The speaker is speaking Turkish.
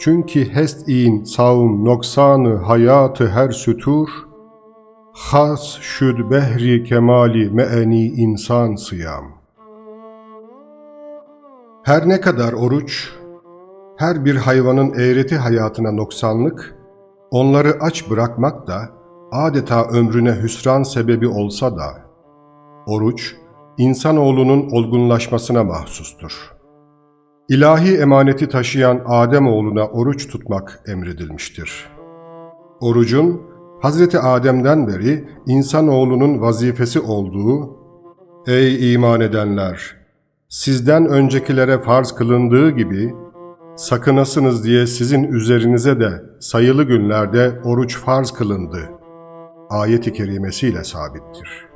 Çünkü hest-in savun noksanı hayatı her sütur, has şüd behri kemali meeni insan sıyam. Her ne kadar oruç, her bir hayvanın eğreti hayatına noksanlık, onları aç bırakmak da adeta ömrüne hüsran sebebi olsa da, oruç, insanoğlunun olgunlaşmasına mahsustur. İlahi emaneti taşıyan Adem oğluna oruç tutmak emredilmiştir. Orucun Hazreti Adem'den beri insanoğlunun vazifesi olduğu, Ey iman edenler! Sizden öncekilere farz kılındığı gibi, sakınasınız diye sizin üzerinize de sayılı günlerde oruç farz kılındı. Ayet-i kerimesiyle sabittir.